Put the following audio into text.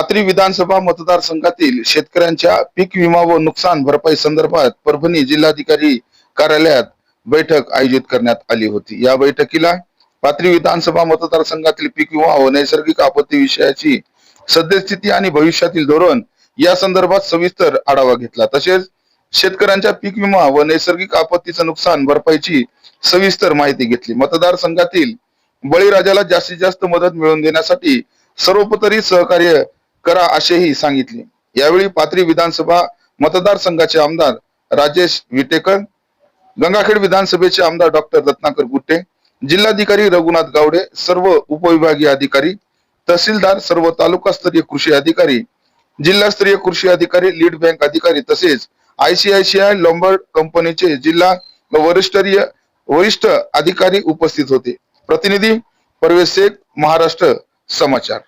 पाथरी विधानसभा मतदारसंघातील शेतकऱ्यांच्या पीक विमा व नुकसान भरपाई संदर्भात परभणी जिल्हाधिकारी कार्यालयात बैठक आयोजित करण्यात आली होती. या बैठकीला पाथरी विधानसभा मतदारसंघातील पीक विमा व नैसर्गिक आपत्ती विषयाची सद्यस्थिती आणि भविष्यातील धोरण या संदर्भात सविस्तर आढावा घेतला. तसेच शेतकऱ्यांच्या पीक विमा व नैसर्गिक आपत्तीचं नुकसान भरपाईची सविस्तर माहिती घेतली. मतदारसंघातील बळीराजाला जास्तीत जास्त मदत मिळवून देण्यासाठी सर्वोपतरी सहकार्य करा असेही सांगितले. यावेळी पाथरी विधानसभा मतदारसंघाचे आमदार राजेश विटेकर गंगाखेड विधानसभेचे आमदार डॉक्टर रत्नाकर गुट्टे जिल्हाधिकारी रघुनाथ गावडे सर्व उपविभागीय अधिकारी तहसीलदार सर्व तालुकास्तरीय कृषी अधिकारी जिल्हास्तरीय कृषी अधिकारी लीड बँक अधिकारी तसेच आयसीआयसीआय लॉम्बर्ड कंपनीचे जिल्हा वरिष्ठरीय वरिष्ठ अधिकारी उपस्थित होते. प्रतिनिधी परवेश शेख महाराष्ट्र समाचार.